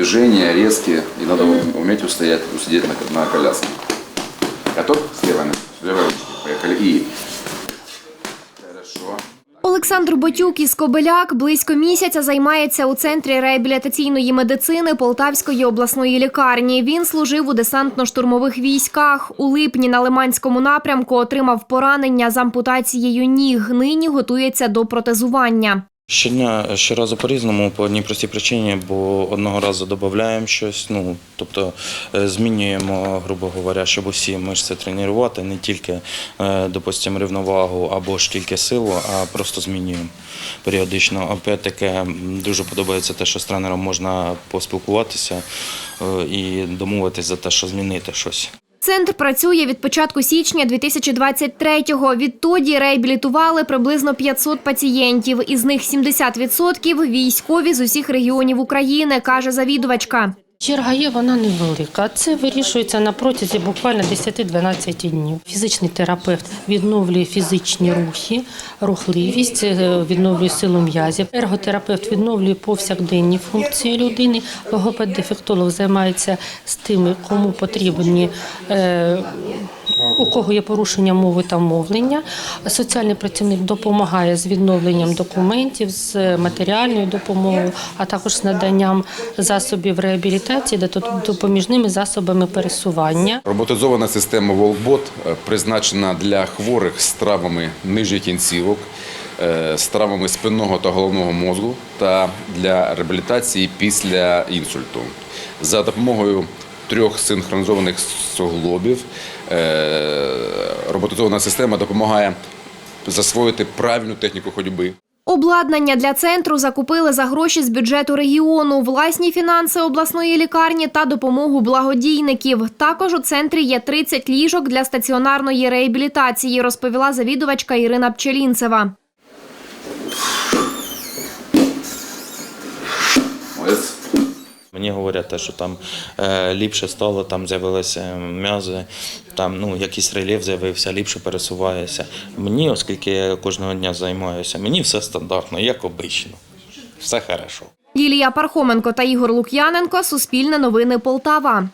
Движения резкие, и надо уметь устоять, усидеть на, на коляске. Готов? С левой, с левой ручки. Поехали. И... Хорошо. Олександр Ботюк із Кобиляк близько місяця займається у центрі реабілітаційної медицини Полтавської обласної лікарні. Він служив у десантно-штурмових військах. У липні на Лиманському напрямку отримав поранення з ампутацією ніг. Нині готується до протезування. Щодня щоразу по-різному, по одній простій причині, бо одного разу додаємо щось, ну тобто е, змінюємо, грубо говоря, щоб усі мишці тренувати, не тільки, е, допустимо, рівновагу або ж тільки силу, а просто змінюємо періодично. Опять-таки дуже подобається те, що з тренером можна поспілкуватися е, і домовитися за те, що змінити щось. Центр працює від початку січня 2023-го. Відтоді реабілітували приблизно 500 пацієнтів. Із них 70% – військові з усіх регіонів України, каже завідувачка. Черга є, вона невелика. Це вирішується на протязі буквально 10-12 днів. Фізичний терапевт відновлює фізичні рухи, рухливість, е, відновлює силу м'язів. Ерготерапевт відновлює повсякденні функції людини. Логопед-дефектолог займається з тими, кому потрібні. е, у кого є порушення мови та мовлення, соціальний працівник допомагає з відновленням документів, з матеріальною допомогою, а також з наданням засобів реабілітації, тут допоміжними засобами пересування. Роботизована система Волбот е, призначена для хворих з травмами нижніх кінцівок, е, з травмами спинного та головного мозку та для реабілітації після інсульту. За допомогою трьох синхронізованих суглобів е, роботизована система допомагає засвоїти правильну техніку ходьби. Обладнання для центру закупили за гроші з бюджету регіону, власні фінанси обласної лікарні та допомогу благодійників. Також у центрі є 30 ліжок для стаціонарної реабілітації, розповіла завідувачка Ірина Пчелінцева. Мені говорять, що там е, ліпше стало, там з'явилися м'язи, там ну, якийсь рельєф з'явився, ліпше пересуваєшся. Мені, оскільки я кожного дня займаюся, мені все стандартно, як обично. Все хорошо. Лілія Пархоменко та Ігор Лук'яненко. Суспільне новини Полтава.